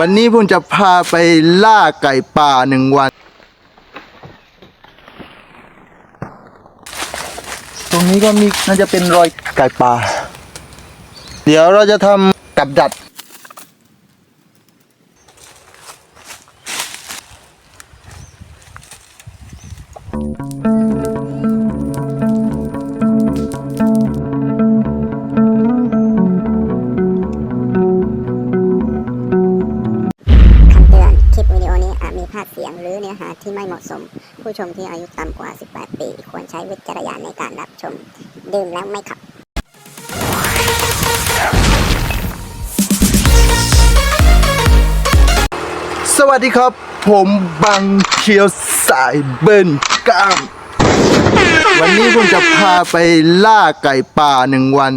วันนี้ผมจะพาไปล่าไก่ป่าหนึ่งวัน ตรงนี้ก็มีน่าจะเป็นรอยไก่ป่า เดี๋ยวเราจะทำกับดัก ดีครับ ผมบังเคียวสายเบิร์นกล้าม วันนี้ผมจะพาไปล่าไก่ป่าหนึ่งวัน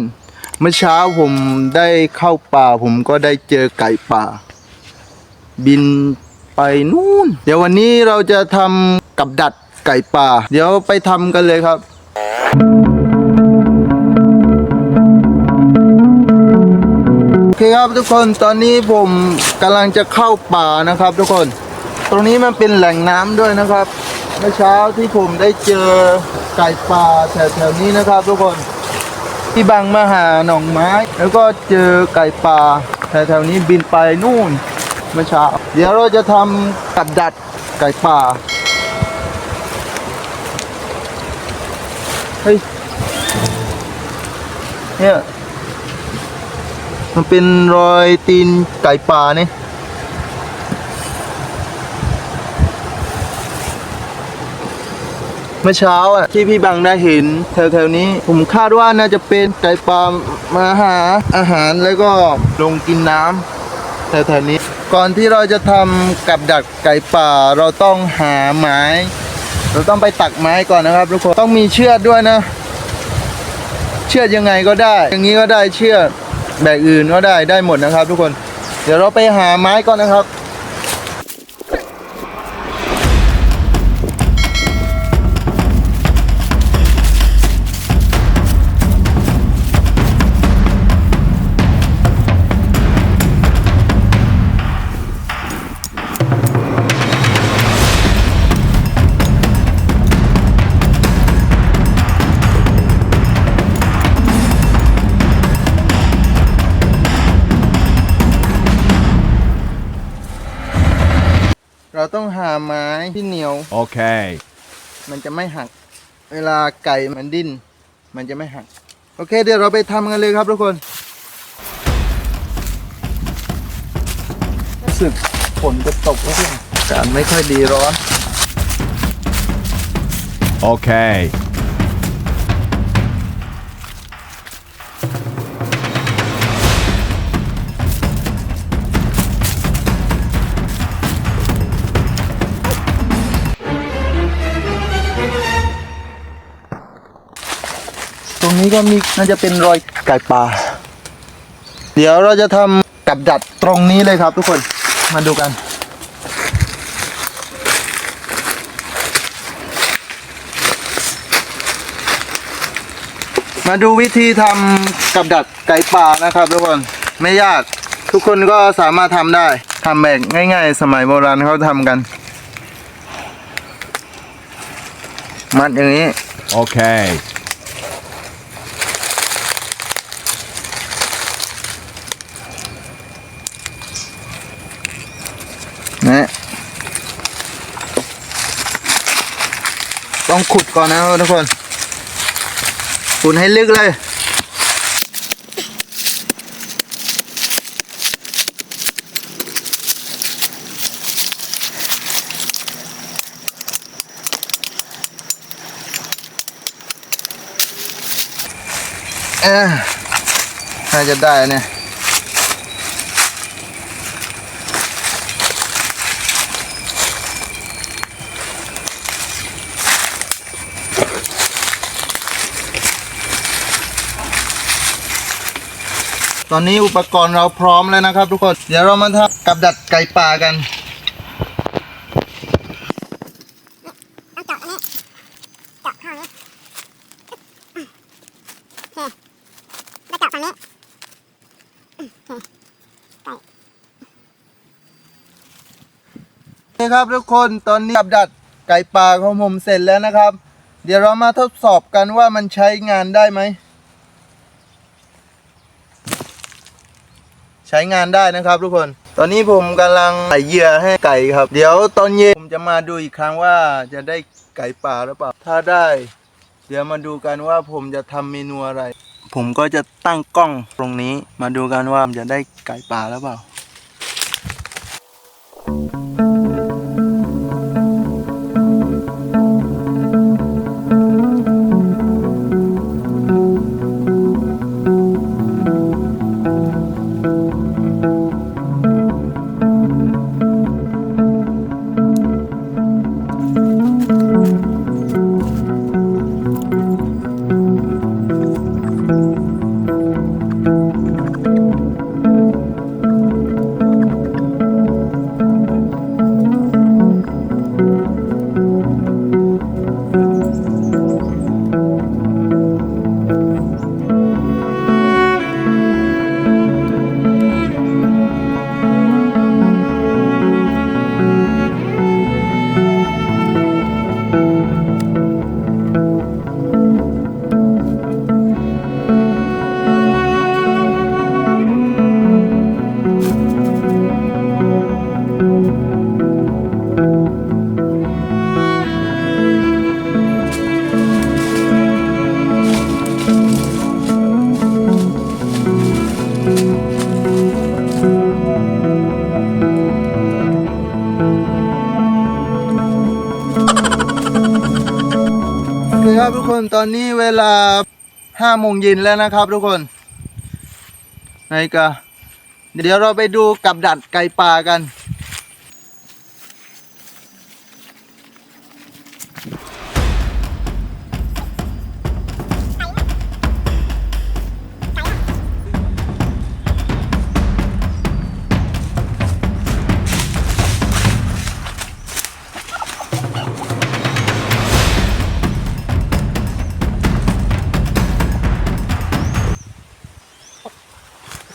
เมื่อเช้าผมได้เข้าป่า ผมก็ได้เจอไก่ป่า บินไปนู่น เดี๋ยววันนี้เราจะทำกับดักไก่ป่า เดี๋ยวไปทำกันเลยครับ เคครับทุกคนตอนนี้ผมกำลังจะเข้าป่านะครับ ทุกคน ตรงนี้มันเป็นแหล่งน้ำด้วยนะครับ เมื่อเช้าที่ผมได้เจอไก่ป่าแถวๆนี้นะครับ ทุกคนที่บางมาหาหนองไม้ แล้วก็เจอไก่ป่าแถวๆนี้บินไปนู่นเมื่อเช้า เดี๋ยวเราจะทำกับดักไก่ป่าเฮ้ยเนี่ย มันเป็นรอยตีนไก่ป่าเนี่ยเมื่อเช้าอะที่พี่บังได้เห็นแถวๆนี้ ผมคาดว่าน่าจะเป็นไก่ป่ามาหาอาหารแล้วก็ลงกินน้ำแถวๆนี้ ก่อนที่เราจะทำกับดักไก่ป่าเราต้องหาไม้ เราต้องไปตักไม้ก่อนนะครับทุกคนต้องมีเชือกด้วยนะ เชือกยังไงก็ได้ อย่างนี้ก็ได้เชือก แบบอื่นก็ได้ได้หมดนะครับ ทุกคน เดี๋ยวเราไปหาไม้ก่อนนะครับ เราต้องหาไม้ที่เหนียว Okay. มันจะไม่หัก เวลาไก่มันดิ้น มันจะไม่หัก โอเค เดี๋ยวเราไปทำกันเลยครับทุกคนรู้สึกฝนจะตกแล้วเนี่ยอากาศไม่ค่อยดีร้อน Okay. ตรง นี้ก็มีน่าจะเป็นรอยไก่ป่า เดี๋ยวเราจะทำกับดักตรงนี้เลยครับ ทุกคนมาดูกันมาดูวิธีทำกับดักไก่ป่านะครับทุกคนไม่ยากทุกคนก็สามารถทำได้ทำแบบง่าย ๆ สมัยโบราณเขาทำกัน มัดอย่างนี้ Okay. นะ ต้องขุดก่อนนะทุกคน ขุดให้ลึกเลย เออน่าจะได้เนี่ย ตอนนี้อุปกรณ์เราพร้อมแล้วนะครับ ทุกคน เดี๋ยวเรามาทำกับดักไก่ป่ากันเจาะอันนี้เจาะเข้าอันนี้โอเคแล้วเจาะฝั่งนี้โอเคไก่นี่ครับทุกคนตอนนี้กับดัดไก่ป่าของผมเสร็จแล้วนะครับ เดี๋ยวเรามาทดสอบกันว่ามันใช้งานได้ไหม ใช้งานได้นะครับทุกคน ตอนนี้ผมกำลังใส่เหยื่อให้ไก่ครับ เดี๋ยวตอนเย็นผมจะมาดูอีกครั้งว่าจะได้ไก่ป่าหรือเปล่า ถ้าได้ เดี๋ยวมาดูกันว่าผมจะทำเมนูอะไร ผมก็จะตั้งกล้องตรงนี้ มาดูกันว่าผมจะได้ไก่ป่าหรือเปล่า อนนี้เวลาห้าโมงเย็นแล้วนะครับทุกคนนายกาเดี๋ยวเราไปดูกับดัดไก่ป่ากัน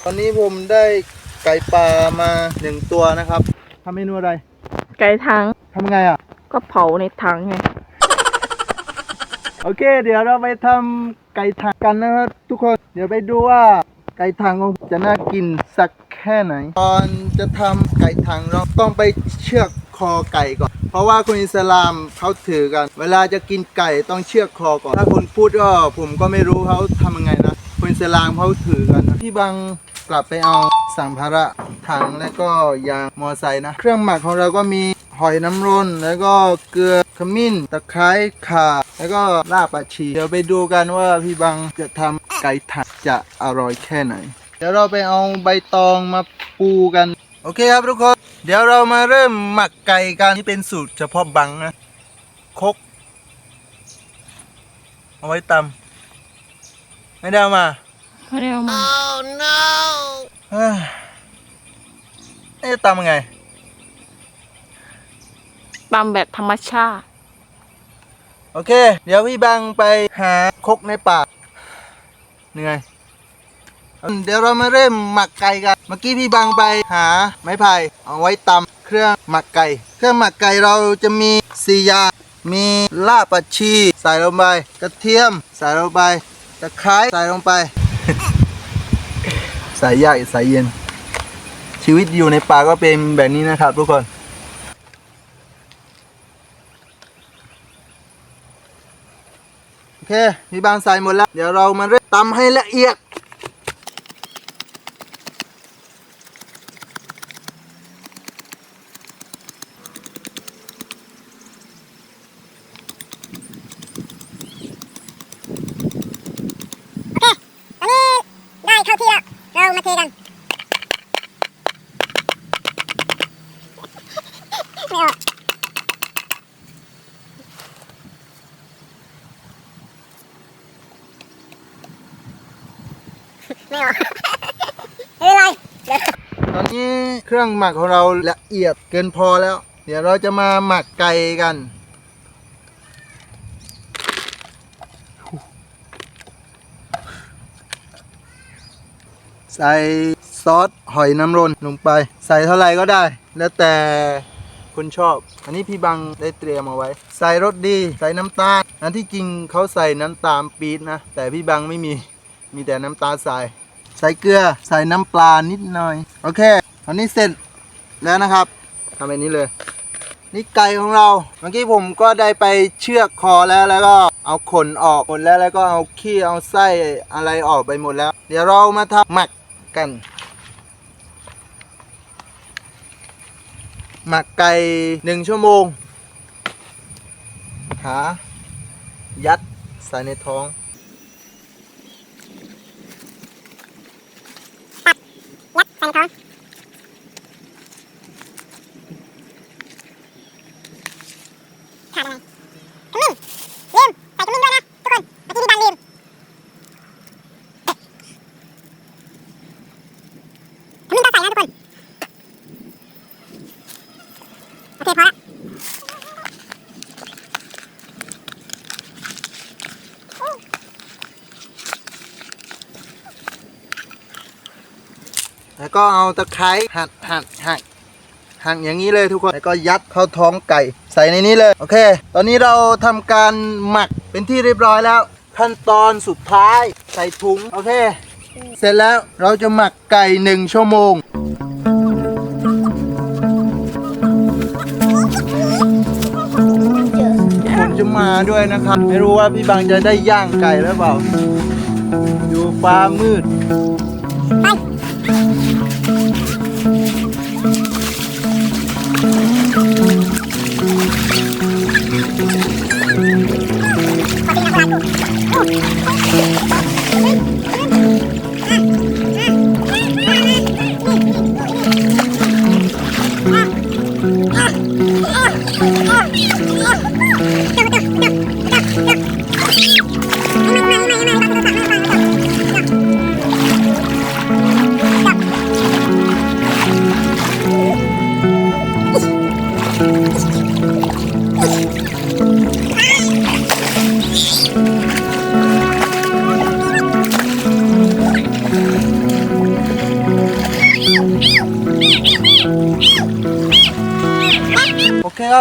ตอนนี้ผมได้ไก่ป่ามาหนึ่งตัวนะครับทำเมนูอะไร ไก่ถังทำไงอะ ก็เผาในถังไง โอเค เดี๋ยวเราไปทำไก่ถังกันนะครับทุกคน เดี๋ยวไปดูว่าไก่ถังของผมจะน่ากินสักแค่ไหน ตอนจะทำไก่ถังเราต้องไปเชือกคอไก่ก่อน เพราะว่าคนอิสลามเขาถือกัน เวลาจะกินไก่ต้องเชือกคอก่อน ถ้าคนพูดก็ผมก็ไม่รู้เขาทำยังไงนะ คนอิสลามเขาถือกันนะพี่บัง กลับไปเอาสัมภาระถังและก็ยางมอไซค์นะ เครื่องหมักของเราก็มีหอยน้ำร้นแล้วก็เกลือขมิ้นตะไคร้ข่า แล้วก็รากผักชีเดี๋ยวไปดูกันว่าพี่บังจะทำไก่ถังจะอร่อยแค่ไหน เดี๋ยวเราไปเอาใบตองมาปูกัน โอเคครับทุกคน เดี๋ยวเรามาเริ่มหมักไก่กันที่เป็นสูตรเฉพาะบังนะคก เอาไว้ตำไม่ได้มา เขาเรียกมาเฮ้ยเอ๊ะตำยังไงตำแบบธรรมชาติ โอเค เดี๋ยวพี่บังไปหาครกในป่าเหนื่อยเดี๋ยวเรามาเริ่มหมักไก่กัน เมื่อกี้พี่บังไปหาไม้ไผ่เอาไว้ตำเครื่องหมักไก่ เครื่องหมักไก่เราจะมีสี่อย่างมีลาบปัชี ใส่ลงไป กระเทียม ใส่ลงไป ตะไคร้ใส่ลงไป สายากใส่เย็น ชีวิตอยู่ในป่าก็เป็นแบบนี้นะครับทุกคนโอเค มีบางใส่หมดแล้ว เดี๋ยวเรามาเริ่มตำให้ละเอียด ตอนนี้ได้เข้าที่แล้ว เรามาเทกัน ไม่ออกไม่ออก ไม่เป็นไร เดี๋ยว ตอนนี้เค รื่องหมักของเราละเอียดเกินพอแล้ว เดี๋ยวเราจะมาหมักไก่กัน ใส่ซอสหอยนางรมลงไป ใส่เท่าไหร่ก็ได้ แล้วแต่คนชอบ อันนี้พี่บังได้เตรียมเอาไว้ ใส่รสดี ใส่น้ำตาล อันที่จริงเขาใส่น้ำตาลปี๊ดนะ แต่พี่บังไม่มี มีแต่น้ำตาลทราย ใส่เกลือ ใส่น้ำปลานิดหน่อย โอเค อันนี้เสร็จแล้วนะครับทำแบบนี้เลย นี่ไก่ของเรา เมื่อกี้ผมก็ได้ไปเชือกคอแล้วแล้วก็เอาขนออกหมดแล้วแล้วก็เอาขี้เอาไส้อะไรออกไปหมดแล้ว เดี๋ยวเรามาทำหมักกัน หมักไก่หนึ่งชั่วโมง หา ยัดใส่ในท้องยัดใส่ในท้อง ขาดอะไรขมิ้นลืมใส่ขมิ้นด้วยนะทุกคนเมื่อกี้พี่บังลืมขมิ้นต้องใส่นะทุกคน โอเคพอละแล้วก็เอาตะไคร้หั่นหั่นหั่นหั่นอย่างนี้เลยทุกคน แล้วก็ยัดเข้าท้องไก่ ใส่ในนี้เลย โอเค ตอนนี้เราทำการหมักเป็นที่เรียบร้อยแล้ว ขั้นตอนสุดท้ายใส่ถุง โอเค เสร็จแล้วเราจะหมักไก่หนึ่งชั่วโมงคนจะมาด้วยนะครับ ไม่รู้ว่าพี่บางจะได้ย่างไก่หรือเปล่า ดูฟ้ามืด โ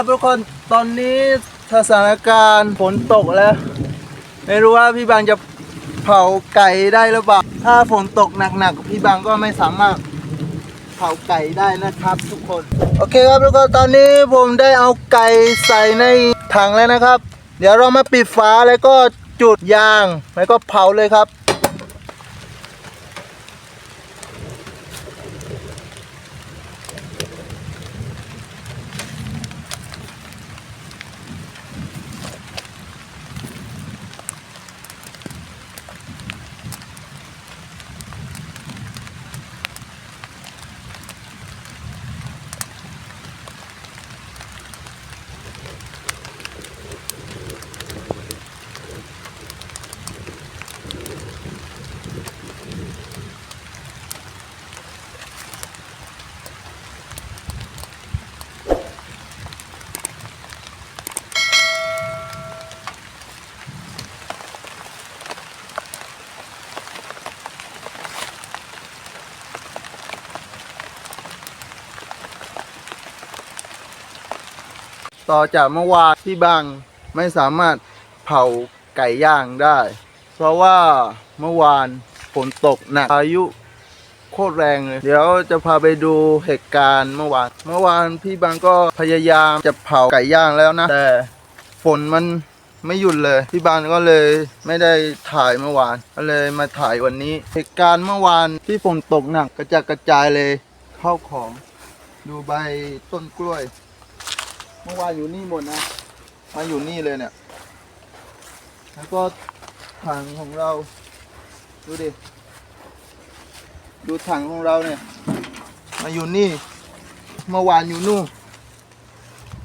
ครับทุกคนตอนนี้สถานการณ์ฝนตกแล้ว ไม่รู้ว่าพี่บางจะเผาไก่ได้หรือเปล่าถ้าฝนตกหนักๆพี่บางก็ไม่สามารถเผาไก่ได้นะครับ ทุกคน โอเคครับทุกคนตอนนี้ผมได้เอาไก่ใส่ในถังแล้วนะครับ เดี๋ยวเรามาปิดฝาแล้วก็จุดยางแล้วก็เผาเลยครับ ต่อจากเมื่อวานที่บางไม่สามารถเผาไก่ย่างได้ เพราะว่าเมื่อวานฝนตกหนักพายุโคตรแรงเลย เดี๋ยวจะพาไปดูเหตุการณ์เมื่อวาน เมื่อวานพี่บางก็พยายามจะเผาไก่ย่างแล้วนะ แต่ฝนมันไม่หยุดเลย พี่บางก็เลยไม่ได้ถ่ายเมื่อวาน ก็เลยมาถ่ายวันนี้ เหตุการณ์เมื่อวานที่ฝนตกหนักกระจายกระจายเลยเข้าของ ดูใบต้นกล้วย เมื่อวานอยู่นี่หมดนะ มาอยู่นี่เลยเนี่ย แล้วก็ถังของเรา ดูดิ ดูถังของเราเนี่ย มาอยู่นี่ เมื่อวานอยู่นู่น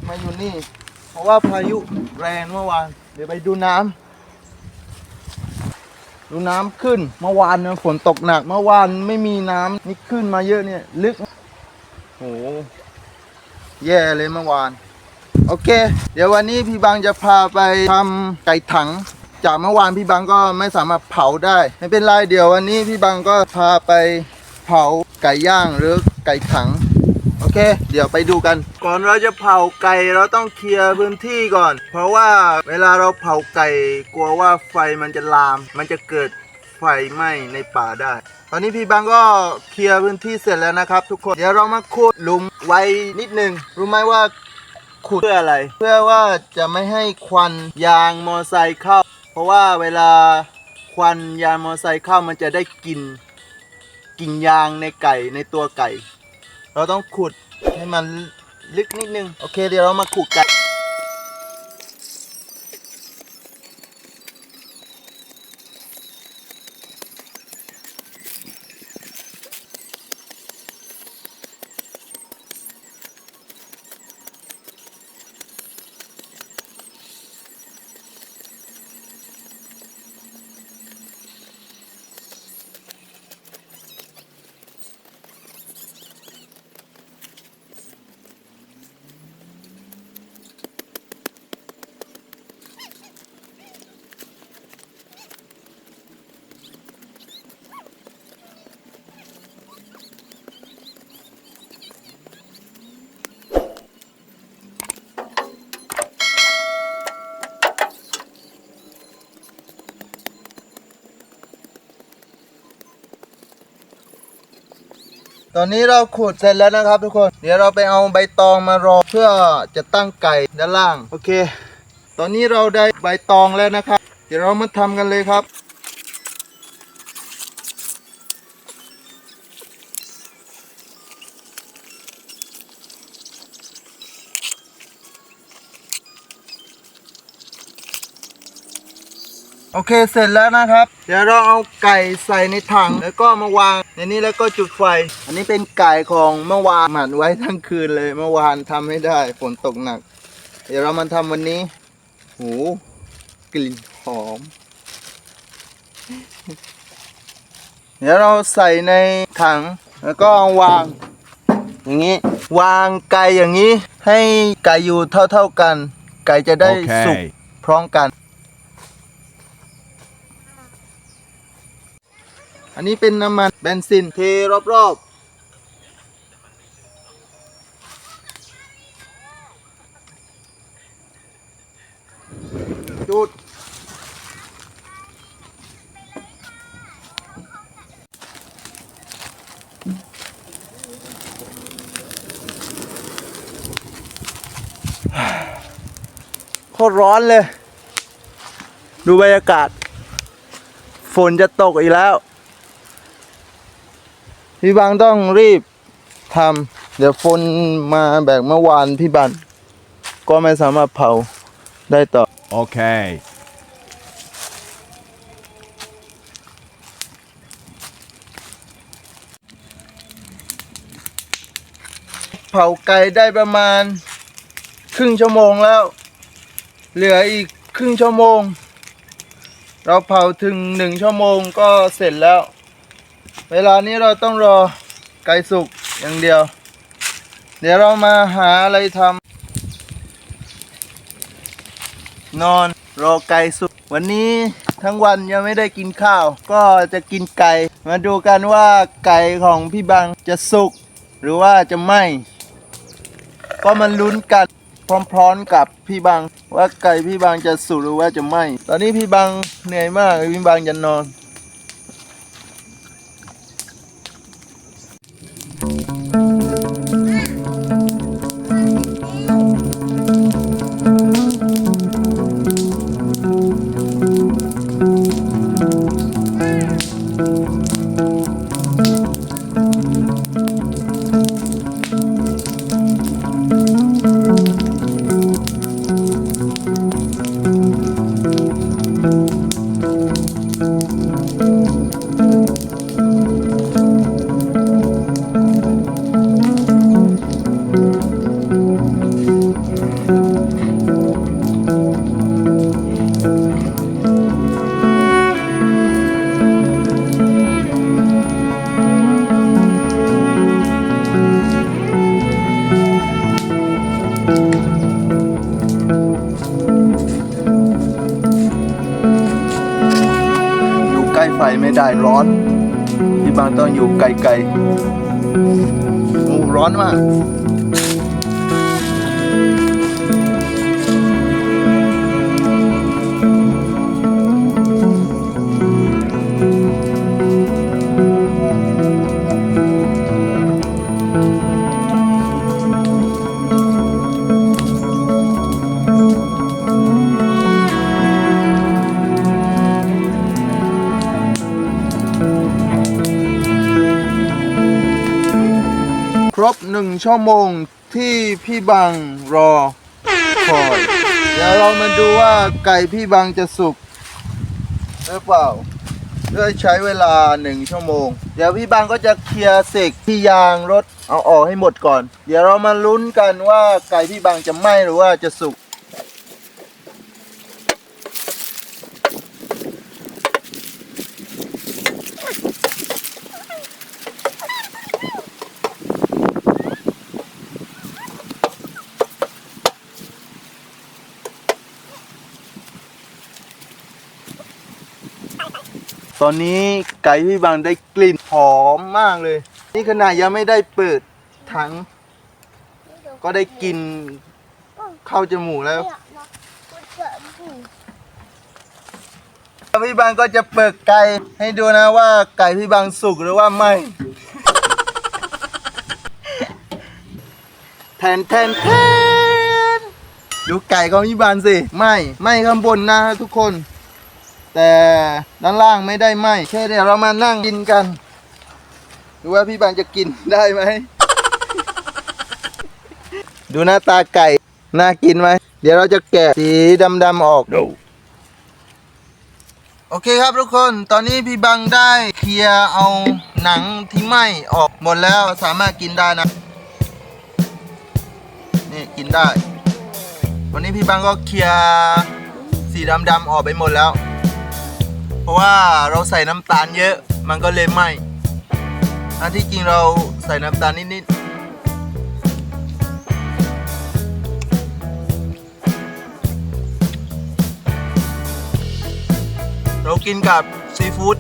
มาอยู่นี่ เพราะว่าพายุแรงเมื่อวาน เดี๋ยวไปดูน้ำดูน้ำขึ้นเมื่อวานเนี่ยฝนตกหนัก เมื่อวานไม่มีน้ำนี่ขึ้นมาเยอะเนี่ย ลึกโหแย่เลยเมื่อวาน โอเค เดี๋ยววันนี้พี่บังจะพาไปทำไก่ถัง จากเมื่อวานพี่บังก็ไม่สามารถเผาได้ ไม่เป็นไรเดี๋ยววันนี้พี่บังก็พาไปเผาไก่ย่างหรือไก่ถังโอเค เดี๋ยวไปดูกัน ก่อนเราจะเผาไก่เราต้องเคลียร์พื้นที่ก่อน เพราะว่าเวลาเราเผาไก่กลัวว่าไฟมันจะลาม มันจะเกิดไฟไหม้ในป่าได้ ตอนนี้พี่บังก็เคลียร์พื้นที่เสร็จแล้วนะครับ ทุกคน เดี๋ยวเรามาขุดหลุมไว้นิดนึง รู้ไหมว่า ขุดเพื่ออะไร เพื่อว่าจะไม่ให้ควันยางมอไซค์เข้า เพราะว่าเวลาควันยางมอไซค์เข้ามันจะได้กลิ่นกลิ่นยางในไก่ในตัวไก่ เราต้องขุดให้มันลึกนิดนึง โอเคเดี๋ยวเรามาขุดไก่ ตอนนี้เราขุดเสร็จแล้วนะครับทุกคน เดี๋ยวเราไปเอาใบตองมารอเพื่อจะตั้งไก่ด้านล่าง โอเค ตอนนี้เราได้ใบตองแล้วนะครับ เดี๋ยวเรามาทำกันเลยครับ โอเคเสร็จแล้วนะครับ เดี๋ยวเราเอาไก่ใส่ในถังแล้วก็มาวางในนี้แล้วก็จุดไฟ อันนี้เป็นไก่ของเมื่อวานหมักไว้ทั้งคืนเลยเมื่อวานทำไม่ได้ฝนตกหนัก เดี๋ยวเรามาทำวันนี้หูกลิ่นหอม เดี๋ยวเราใส่ในถังแล้วก็เอาวาง อย่างนี้ วางไก่อย่างนี้ ให้ไก่อยู่เท่าๆกัน ไก่จะได้สุก Okay. พร้อมกัน อันนี้เป็นน้ำมันเบนซินเทรอบๆจุด โคตรร้อนเลย ดูบรรยากาศ ฝนจะตกอีกแล้ว พี่บางต้องรีบทำเดี๋ยวฝนมาแบบเมื่อวานพี่บันก็ไม่สามารถเผาได้ต่อ Okay. เผาไก่ได้ประมาณ ครึ่งชั่วโมงแล้ว เหลืออีกครึ่งชั่วโมง เราเผาถึงหนึ่งชั่วโมงก็เสร็จแล้ว เวลานี้เราต้องรอไก่สุกอย่างเดียว เดี๋ยวเรามาหาอะไรทำนอนรอไก่สุก วันนี้ทั้งวันยังไม่ได้กินข้าว ก็จะกินไก่ มาดูกันว่าไก่ของพี่บังจะสุก หรือว่าจะไหมก็มันลุ้นกันพร้อมๆกับพี่บัง ว่าไก่พี่บังจะสุกหรือว่าจะไหมตอนนี้พี่บังเหนื่อยมากพี่บังจะนอน อยู่ ต้องอยู่ไกลๆร้อนมาก ชั่วโมงที่พี่บังรอคอยเดี๋ยวเรามาดูว่าไก่พี่บังจะสุกหรือเปล่าด้วยใช้เวลาหนึ่งชั่วโมง เดี๋ยวพี่บังก็จะเคลียร์เศษที่ยางรถเอาออกให้หมดก่อน เดี๋ยวเรามาลุ้นกันว่าไก่พี่บังจะไหม้หรือว่าจะสุก ตอนนี้ไก่พี่บังได้กลิ่นหอมมากเลย นี่ขนาดยังไม่ได้เปิดถัง ก็ได้กลินเข้าจมูกแล้วพี่บังก็จะเปิดไก่ให้ดูนะว่าไก่พี่บังสุกหรือว่าไม่แทนแทนแทนดูไก่ของพี่บังสิ ไม่ ไม่ข้างบนนะทุกคน แต่ด้านล่างไม่ได้ไหมแค่เดี๋ยวเรามานั่งกินกัน ดูว่าพี่บางจะกินได้ไหม ดูหน้าตาไก่ น่ากินไหม เดี๋ยวเราจะแกะสีดำๆออก No. โอเคครับทุกคน ตอนนี้พี่บังได้เคลียร์เอาหนังที่ไหม้ออกหมดแล้วสามารถกินได้นะ นี่กินได้ วันนี้พี่บังก็เคลียร์สีดำๆออกไปหมดแล้ว เพราะว่าเราใส่น้ำตาลเยอะมันก็เลยไหม้อันที่จริงเราใส่น้ำตาลนิดๆเรากินกับซีฟู้ด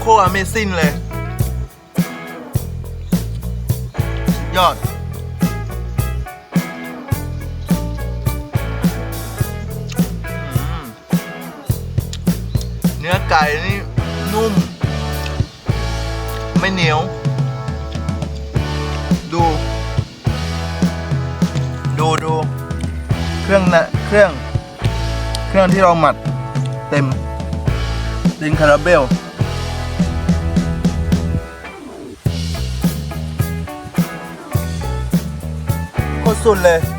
โคตร Amazing เลย ยอด เนื้อไก่นี่นุ่ม ไม่เหนียว ดู ดูดู เครื่องนะเครื่อง เครื่องที่เราหมัดเต็มดินคาราเบลโคตรสุดเลย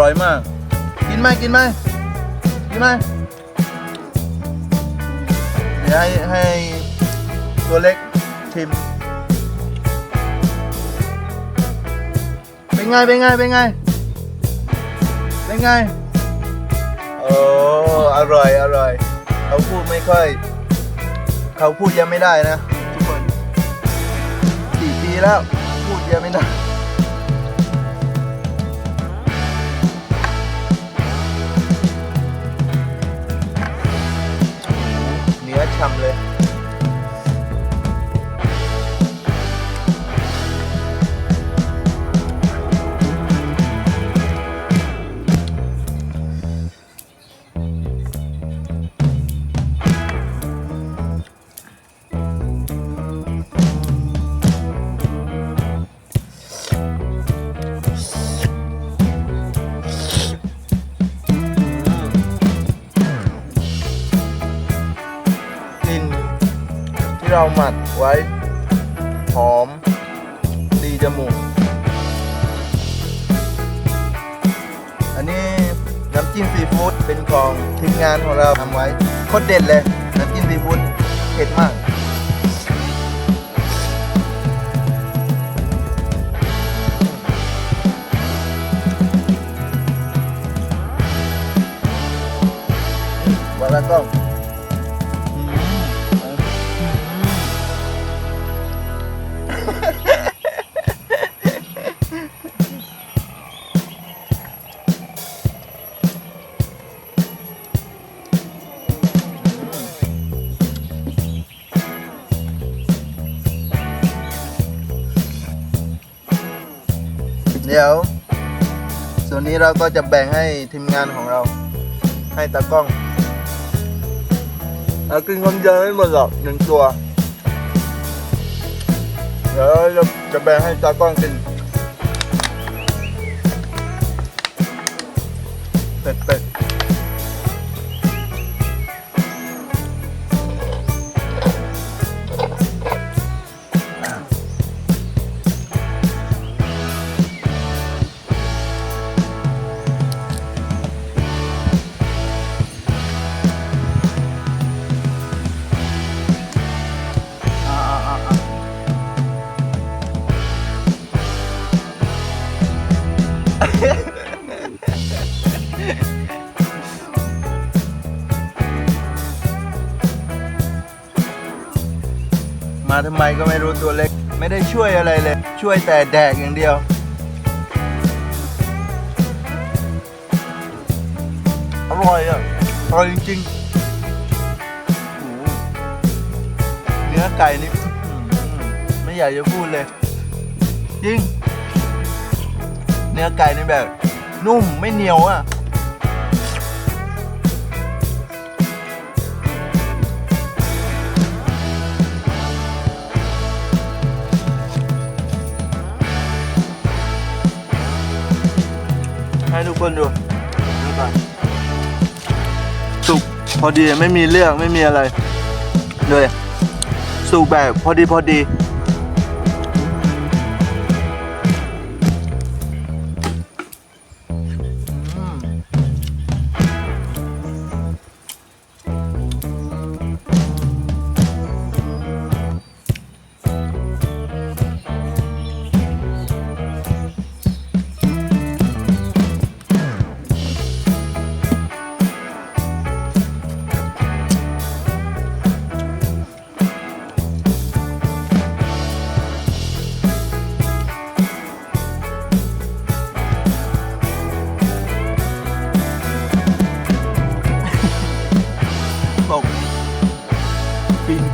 ร่อยมาก กินไหมกินไหมกินไหมเดี๋ยวให้ให้ตัวเล็กชิม เป็นไง เป็นไง เป็นไง เป็นไง โอ้ อร่อย อร่อย เขาพูดไม่ค่อย เขาพูดยังไม่ได้นะ ทุกคนสี่ปีแล้ว พูดยังไม่ได้ำเลย หมักไว้ หอม ดีจมูก อันนี้น้ำจิ้มซีฟู้ดเป็นของทีมงานของเราทำไว้โคตรเด็ดเลย น้ำจิ้มซีฟู้ดเผ็ดมากวาแล้วก็ นนี้เราก็จะแบ่งให้ทีมงานของเรา ให้ตากล้องเรากินคนเดียวไม่หมดหรอกหนึ่งตัวเดี๋ยวเราจะแบ่งให้ตากล้องกิน ทำไมก็ไม่รู้ตัวเล็ก ไม่ได้ช่วยอะไรเลย ช่วยแต่แดกอย่างเดียว อร่อยอะ อร่อยจริงๆเนื้อไก่นี้ไม่อยากจะพูดเลย จริง เนื้อไก่นี่แบบ นุ่มไม่เหนียวอะ คนดูดูก่อนสุกพอดีไม่มีเรื่องไม่มีอะไรเลยสุกแบบพอดีพอดี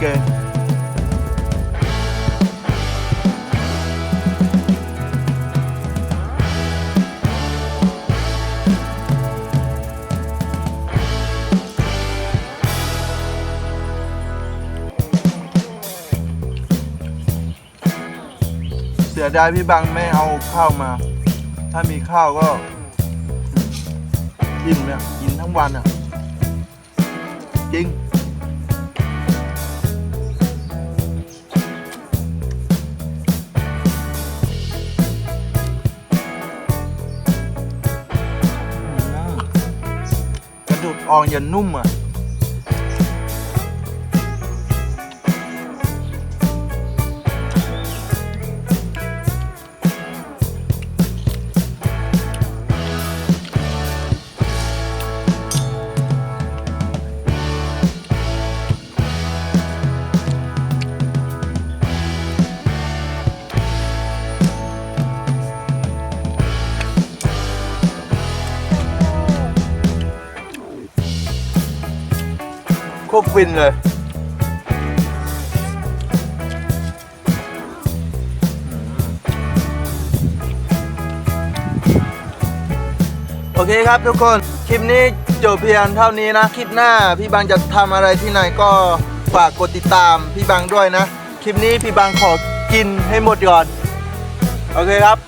เกินเสียดายพี่บังไม่เอาข้าวมา ถ้ามีข้าวก็อิ่มเนี่ยกินทั้งวันอะ จริง อ่อนยันนุ่มอะ ฟินเลย โอเคครับทุกคน คลิปนี้จบเพียงเท่านี้นะ คลิปหน้าพี่บังจะทำอะไรที่ไหนก็ฝากกดติดตามพี่บังด้วยนะ คลิปนี้พี่บังขอกินให้หมดก่อน โอเคครับ